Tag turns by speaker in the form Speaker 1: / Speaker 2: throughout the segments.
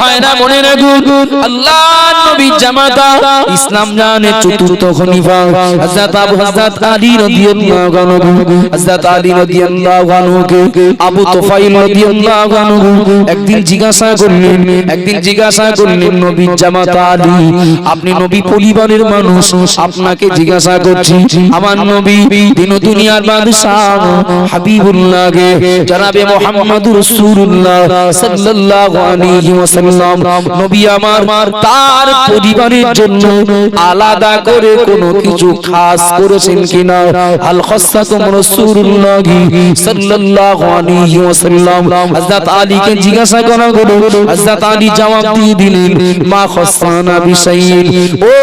Speaker 1: ভাইরা মনে রাখুন আল্লাহ জামাতা, ইসলাম জানে চতুর্থ খলিফা, হযরত আবু, হযরত আলী রাদিয়াল্লাহু আনহু, হযরত আলী রাদিয়াল্লাহু আনহুকে, আবু তুফাইল রাদিয়াল্লাহু আনহু একদিন জিজ্ঞাসা করলেন, একদিন জিজ্ঞাসা করলেন জামাতা আলী, আপনি নবী পরিবারের মানুষ, আপনাকে জিজ্ঞাসা করছি, আমার নবী দিন দুনিয়ার বাদশাহ হাবিবুল্লাহকে, জনাবে মুহাম্মদুর রাসূলুল্লাহ সাল্লাল্লাহু আলাইহি ওয়াসাল্লাম, নবী আমার, তার পরিবারের জন্য আলাদা করে কোনো কিছু খাস করেছেন কিনা? আল খাসাতুম সাল্লাল্লাহু আলাইহি ওয়াসাল্লাম। হযরত জিজ্ঞাসা করা হলো, হযরত আলী জবাব দিয়ে দিলেন, মা খাসানা ও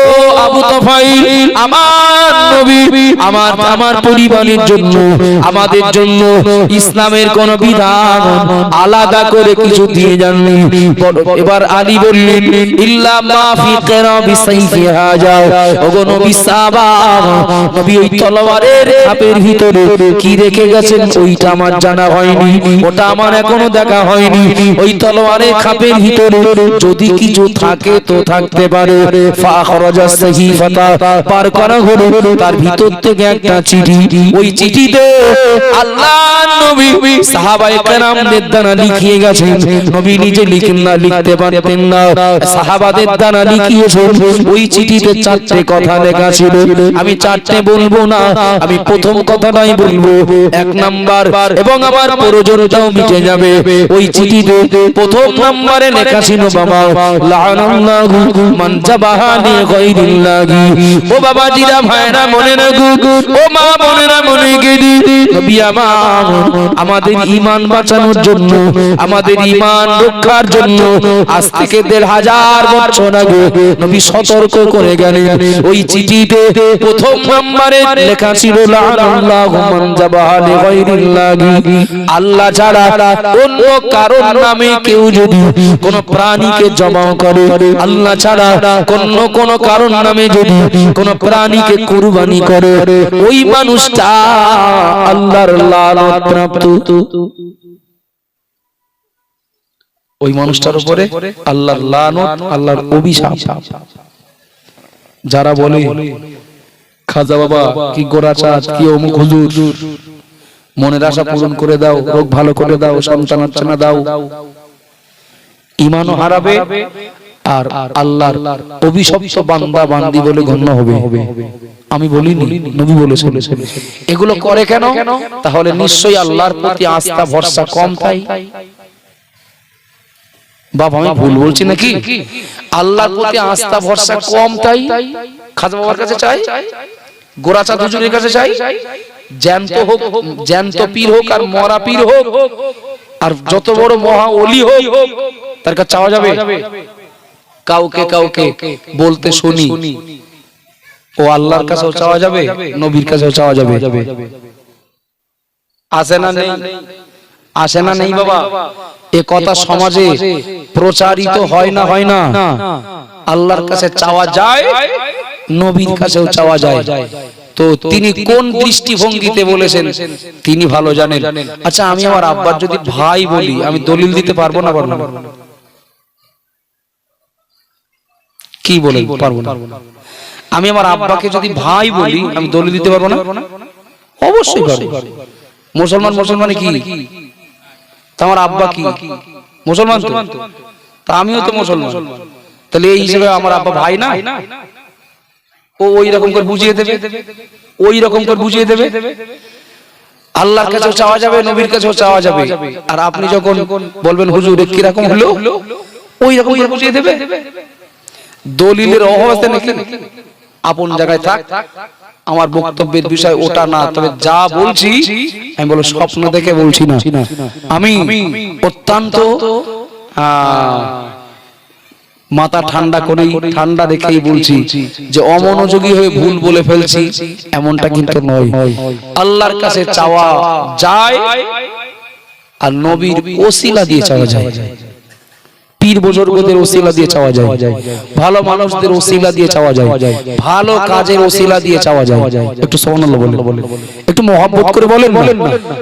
Speaker 1: আবু তাফাইল, আমার নবী, আমার আমার পরিবারের জন্য, আমাদের জন্য ইসলামের কোন বিধান আলাদা করে কিছু দিয়ে যাননি। এবার আলী বললেন, ইল্লা নবী সাহাবা, নবী ওই তলোয়ারের ভিতরে কি রেখে গেছেন? ওইটা আমার জানা হয়নি, ওটা আমার এখনও দেখা হয়নি। ওই তলোয়ারের খাপের ভিতরে যদি কিছু থাকে তো থাকতে পারে। ফা খরাজা সাহিফাতা, পার করা হলো। তার ভিতর থেকে একটা চিঠি, ওই চিঠিতে আল্লাহ নবী সাহাবায়ে কেরামদের দ্বারা লিখিয়ে গেছেন। নবী নিজে লিখেন না লিখতে পারতেন না। সাহাবাদের দ্বারা লিখিয়েছেন। ওই চিঠিতে চারটে কথা লেখা ছিল। আমি চারটে বলব না আমি প্রথম কথাটাই বলব। এক নাম্বার। এবং আমার প্রয়োজনটাও মিটে যাবে। ওই চিঠিতে প্রথম নম্বরে লেখা ছিল বাবা মান জাবাহানি গায়রিল্লাহি ও বাবা জিরা ভাইরা মনে রাখু ও মা বোনেরা মনে গেদি। নবী আমার আমাদের ঈমান বাঁচানোর জন্য আমাদের ঈমান রক্ষার জন্য আজ থেকে দেড় হাজার বছর আগে নবী সতর্ক করে গেলেন। ওই চিঠিতে প্রথম নম্বরে লেখা ছিল আল্লাহ ছাড়া অন্য কারোর নামে কেউ যদি কোন প্রাণীকে জমা করে আল্লাহ ছাড়া কোন কোন কারণ নামে যদি কোন প্রাণীকে কুরবানি করে ওই মানুষটা আল্লাহর প্রাপ্ত ওই মানুষটার উপরে আল্লাহর লানত, আল্লাহর অভিশাপ। যারা বলে, খাজা বাবা, কি গোরা চাঁদ, কি অমুক হুজুর? মনের আশা পূরণ করে দাও, রোগ ভালো করে দাও, সন্তান দাও। ইমানও হারাবে আর আল্লাহর অভিশপ্ত বান্দা বান্দি বলে গণ্য হবে। আমি বলিনি, নবী বলেছেন। এগুলো করে কেন? তাহলে নিশ্চয়ই আল্লাহর প্রতি আস্থা, ভরসা কম তাই। বাবা আমি ভুল বলছি নাকি? আল্লাহর প্রতি আস্থা, ভরসা কম তাই? খাজা বাবার কাছে চাই? গোরাচা দুজনের কাছে চাই? জ্যান্ত হোক, জ্যান্ত পীর হোক আর মরা পীর হোক, আর যত বড় মহা অলি হোক, তার কাছে চাওয়া যাবে? কাউকে কাউকে বলতে শুনি। ও আল্লাহর কাছেও চাওয়া যাবে নবীর কাছেও চাওয়া যাবে। আসে না নেই। আসে না নেই বাবা। এ কথা সমাজে প্রচারিত হয় না হয় না। আল্লাহর কাছে চাওয়া যায় নবীর কাছেও চাওয়া যায়। তো তিনি কোন দৃষ্টিভঙ্গিতে বলেছেন? তিনি ভালো জানেন। আচ্ছা আমি আমার আব্বার যদি ভাই বলি আমি দলিল দিতে পারব না পারব না কি বলেন? পারব না। আমি আমার আব্বাকে যদি ভাই বলি আমি দলিল দিতে পারব না? অবশ্যই পারব। মুসলমান মুসলমানে কি? আমার আব্বা কি? মুসলমান তো? তা। আমিও তো মুসলমান। তাহলে এই হিসেবে আমার আব্বা ভাই না? ও ওই রকম করে বুঝিয়ে দেবে? ওই রকম করে বুঝিয়ে দেবে? আল্লাহর কাছেও চাওয়া যাবে নবীর কাছেও চাওয়া যাবে। আর আপনি যখন বলবেন হুজুর কি রকম হলো ওই রকম করে বুঝিয়ে দেবে? দলিলের অভাব আছে নাকি? আপন জায়গায় থাক। আমার বক্তব্যের বিষয় ওটা না তবে যা বলছি আমি বলো স্বপ্ন দেখে বলছি না। আমি অত্যন্ত মাথা ঠান্ডা করেই ঠান্ডা রেখেই বলছি যে অমনোযোগী হয়ে ভুল বলে ফেলছি এমনটা কিন্তু নয়। আল্লাহর কাছে চাওয়া যায় আর নবীর ওসিলা দিয়ে চাওয়া যায়। পীর বুজুর্গদের ওসিলা দিয়ে চাওয়া যায়। ভালো মানুষদের ওসিলা দিয়ে চাওয়া যায়। ভালো কাজের ওসিলা দিয়ে চাওয়া যায়। একটু সুবহানাল্লাহ বলেন। একটু মহব্বত করে বলেন না।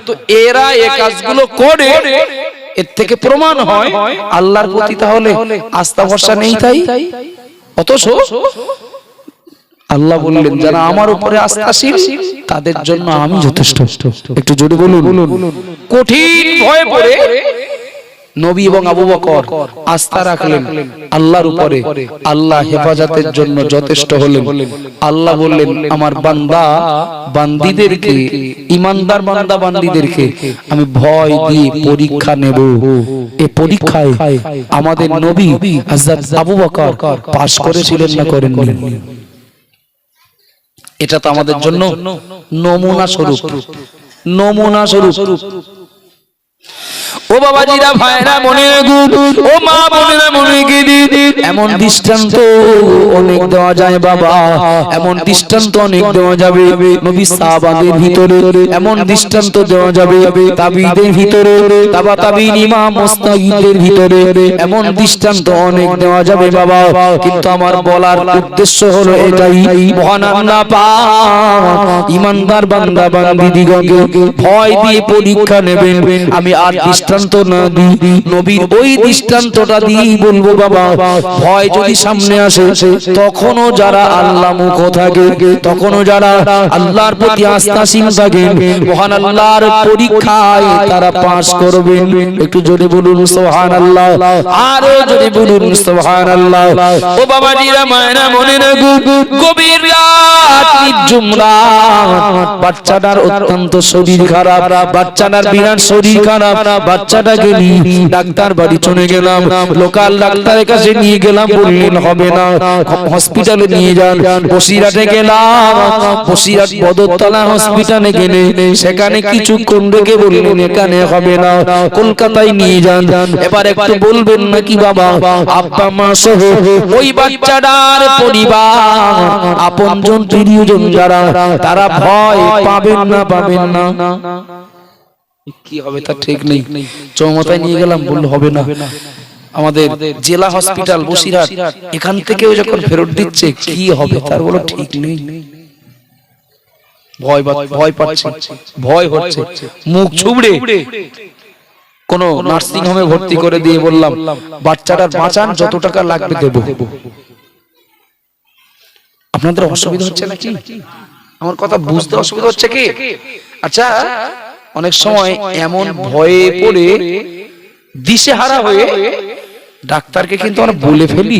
Speaker 1: তো এরা এই কাজগুলো করে এর থেকে প্রমাণ হয় আল্লাহর প্রতি তাহলে আস্থা ভরসা নেই তাই? অথচ আল্লাহ বললেন যারা আমার উপরে আস্থাশীল তাদের জন্য আমি যথেষ্ট। একটু জোরে বলুন। কঠিন ভয়ে পড়ে নবী এবং আবু বকর আস্থা রাখলেন। আল্লাহর উপরে আল্লাহ হেফাজতের জন্য যথেষ্ট হলেন। আল্লাহ বললেন আমার বান্দা বান্দিদেরকে ইমানদার বান্দা বান্দিদেরকে আমি ভয় দিয়ে পরীক্ষা নেব। এই পরীক্ষায় আমাদের নবী হযরত আবু বকর পাশ করেছিলেন না করেননি। এটা তো আমাদের জন্য নমুনা স্বরূপ। নমুনা স্বরূপ। ও বাবাজিরা ভাইরা মনে ও মা বোনেরা মনে এমন দৃষ্টান্ত অনেক দেওয়া যায় বাবা। এমন দৃষ্টান্ত অনেক দেওয়া যাবে নবী সাহাবাদের ভিতরে। এমন দৃষ্টান্ত দেওয়া যাবে তাবিদের ভিতরে। তাবা তাবিন ইমাম মুস্তাহিদের ভিতরে। এমন দৃষ্টান্ত অনেক দেওয়া যাবে বাবা। কিন্তু আমার বলার উদ্দেশ্য হলো এটাই। মহান আল্লাহ পাক। ইমানদার বান্দা বান্দি দিগকে ভয় দিয়ে পরীক্ষা নেবেন। আমি আর দৃষ্টান্ত না দিই। নবীর ওই দৃষ্টান্তটা দিয়েই বলব, বাবা, ভয় যদি সামনে আসে, তখনও যারা আল্লাহ মুখ থাকে, তখনও যারা আল্লাহর প্রতি আস্থাশীল থাকে, মহান আল্লাহর পরীক্ষায় তারা পাশ করবেন। একটু জোরে বলুন সোহান আল্লাহ আরও জোরে বলুন সোহান আল্লাহ ও বাবা জিরা মায়না মনে রাখু গভীর রাত নির্জুম বাচ্চাটার অত্যন্ত শরীর খারাপ বাচ্চাটার বিরাট শরীর খারাপ বাচ্চাটাকে নিয়ে ডাক্তার বাড়ি চলে গেলাম লোকাল ডাক্তারের কাছে নিয়ে গেলাম বললেন হবে না হসপিটালে নিয়ে যান বসিরাটে গেলাম বসিরাট বদরতলা হসপিটালে গেলে সেখানে কিছুক্ষণ রেখে বললেন এখানে হবে না কলকাতায় নিয়ে যান। এবার একটু বলবেন নাকি বাবা আব্বা মা সহ ওই বাচ্চাটার পরিবার আপনজন প্রিয়জন যারা তারা ভয় পাবেন না পাবেন না কি হবে তা ঠিক নেই। চৌমাথায় নিয়ে গেলাম বলল হবে না। আমাদের জেলা হসপিটাল বসিরহাট এখান থেকেও যখন ফেরত দিচ্ছে কি হবে? তার বলো ঠিক নেই। ভয় ভয় পাচ্ছে। ভয় হচ্ছে। মুখ ছুবড়ে। কোন নার্সিং হোমে ভর্তি করে দিয়ে বললাম বাচ্চাটার বাঁচান যত টাকা লাগবে দেব। আপনাদের অসুবিধা হচ্ছে নাকি? আমার কথা বুঝতে অসুবিধা হচ্ছে কি? আচ্ছা অনেক সময় এমন ভয়ে পড়ে দিশে হারা হয়ে ডাক্তারকে কিন্তু আমরা বলে ফেলি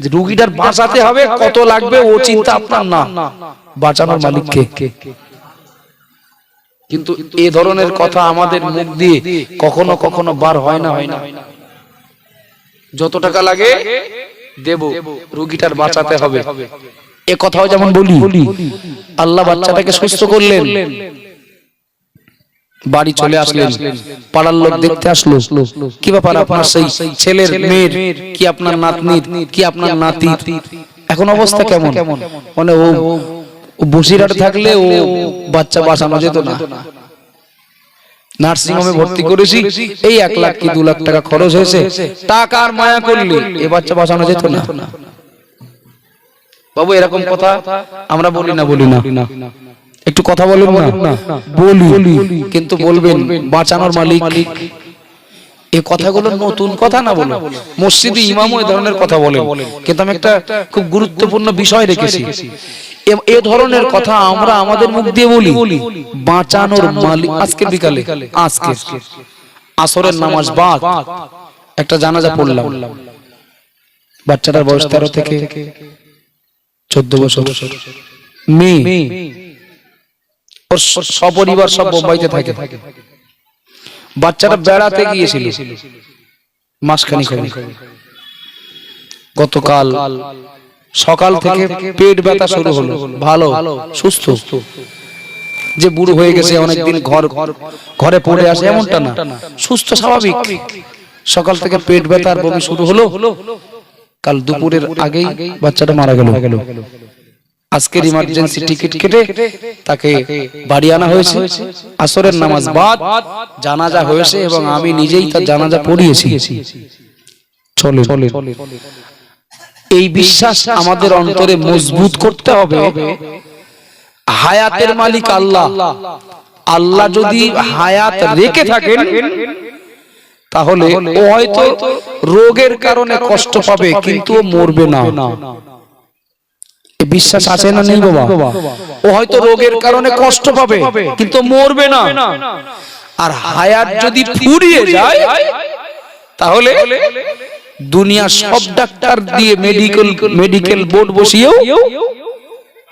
Speaker 1: যে রুগীটার বাঁচাতে হবে কত লাগবে ও চিন্তা আপনার না। বাঁচানোর মালিককে কিন্তু এ ধরনের কথা আমাদের মুখ দিয়ে কখনো কখনো বার হয় না হয় না। যত টাকা লাগে দেব। রুগীটার বাঁচাতে হবে। এ কথাও যেমন বলি, আল্লাহ বাচ্চাটাকে সুস্থ করলেন। বাড়ি চলে আসলেন, পাড়ার লোক দেখতে আসলো, কি ব্যাপার আপনার সেই ছেলের মেয়ের? কি আপনার নাতনির? কি আপনার নাতি এখন অবস্থা কেমন? মানে ও ও থাকলে ও বাচ্চা বাঁচানো যেত না। নার্সিং হোমে ভর্তি করেছি, এই এক লাখ কি দু লাখ টাকা খরচ হয়েছে। টাকার মায়া করলে এ বাচ্চা বাঁচানো যেত না। বাবু এরকম কথা আমরা বলি না বলি না। একটু কথা বলুন না। বলি। কিন্তু বলবেন বাঁচানোর মালিক। এই কথাগুলো নতুন কথা না বলো। মসজিদে ইমামও এই ধরনের কথা বলে কিন্তু আমি একটা খুব গুরুত্বপূর্ণ বিষয় রেখেছি। এ- ধরনের কথা আমরা আমাদের মুখ দিয়ে বলি। বাঁচানোর মালিক আজকে বিকালে। আজকে আসরের নামাজ বাদ। একটা জানাজা পড়লাম। বাচ্চাটার বয়স তেরো থেকে চোদ্দ বছর। মেয়ে ওর সপরিবার সব বোম্বাইতে থাকে। বাচ্চাটা বেড়াতে গিয়েছিল। মাসখানি গতকাল সকাল থেকে পেট ব্যথা শুরু হলো। ভালো সুস্থ। যে বুড়ো হয়ে গেছে অনেকদিন ঘর ঘরে পড়ে আসে এমনটা না। সুস্থ স্বাভাবিক। সকাল থেকে পেট ব্যথা আর বমি শুরু হলো। কাল দুপুরের আগেই বাচ্চাটা মারা গেল। আজকের ইমার্জেন্সি টিকিট কেটে তাকে বাড়ি আনা হয়েছে। আসরের নামাজ বাদ জানাজা হয়েছে এবং আমি নিজেই তার জানাজা পড়িয়েছি। চলে। এই বিশ্বাস আমাদের অন্তরে মজবুত করতে হবে। হায়াতের মালিক আল্লাহ। আল্লাহ যদি হায়াত রেখে থাকেন তাহলে ও হয়তো রোগের কারণে কষ্ট পাবে কিন্তু ও মরবে না। বিশ্বাস আছে না নেই বাবা? ও হয়তো রোগের কারণে কষ্ট পাবে কিন্তু মরবে না। আর হায়াত যদি ফুরিয়ে যায় তাহলে দুনিয়া সব ডাক্তার দিয়ে মেডিকেল মেডিকেল বোর্ড বসিয়েও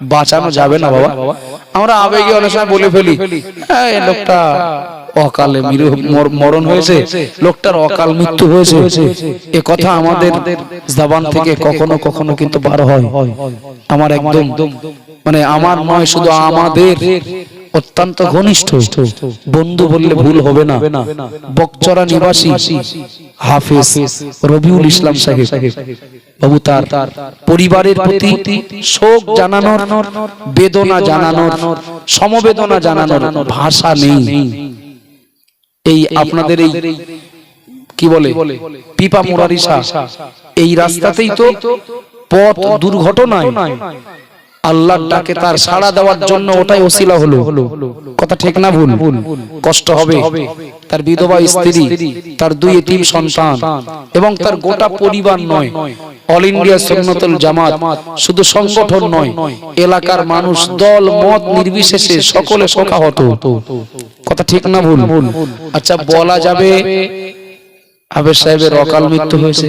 Speaker 1: বাঁচানো যাবে না বাবা। আমরা আবেগে অনেক সময় বলে ফেলি "হ্যাঁ, এই লোকটা অকালে মরণ হয়েছে। লোকটার অকাল মৃত্যু হয়েছে। এ কথা আমাদের জবান থেকে কখনো কখনো কিন্তু বার হয়। আমার একদম। মানে আমার নয় শুধু আমাদের। অত্যন্ত ঘনিষ্ঠ। বন্ধু বললে ভুল হবে না। বকচরা নিবাসী। হাফিজ রবিউল ইসলাম সাহেব। বাবু তার পরিবারের প্রতি শোক জানানোর বেদনা জানানোর সমবেদনা জানানোর ভাষা নেই। এই আপনাদের এই কি বলে? পিপা মুরারিসা এই রাস্তাতেই তো পথ দুর্ঘটনায় আল্লাহর ডাকে তার সাড়া দেওয়ার জন্য ওটাই ওসিলা হলো। কথা ঠিক না ভুল? কষ্ট হবে। তার বিধবা স্ত্রী তার দুই এতিম সন্তান এবং তার গোটা পরিবার নয়। All India Sunnatul Jamaat. শুধু সংগঠন নয় এলাকার মানুষ দল মত নির্বিশেষে সকলে শোকাহত। কথা ঠিক না ভুল? আচ্ছা বলা যাবে আবের সাহেবের অকাল মৃত্যু হয়েছে।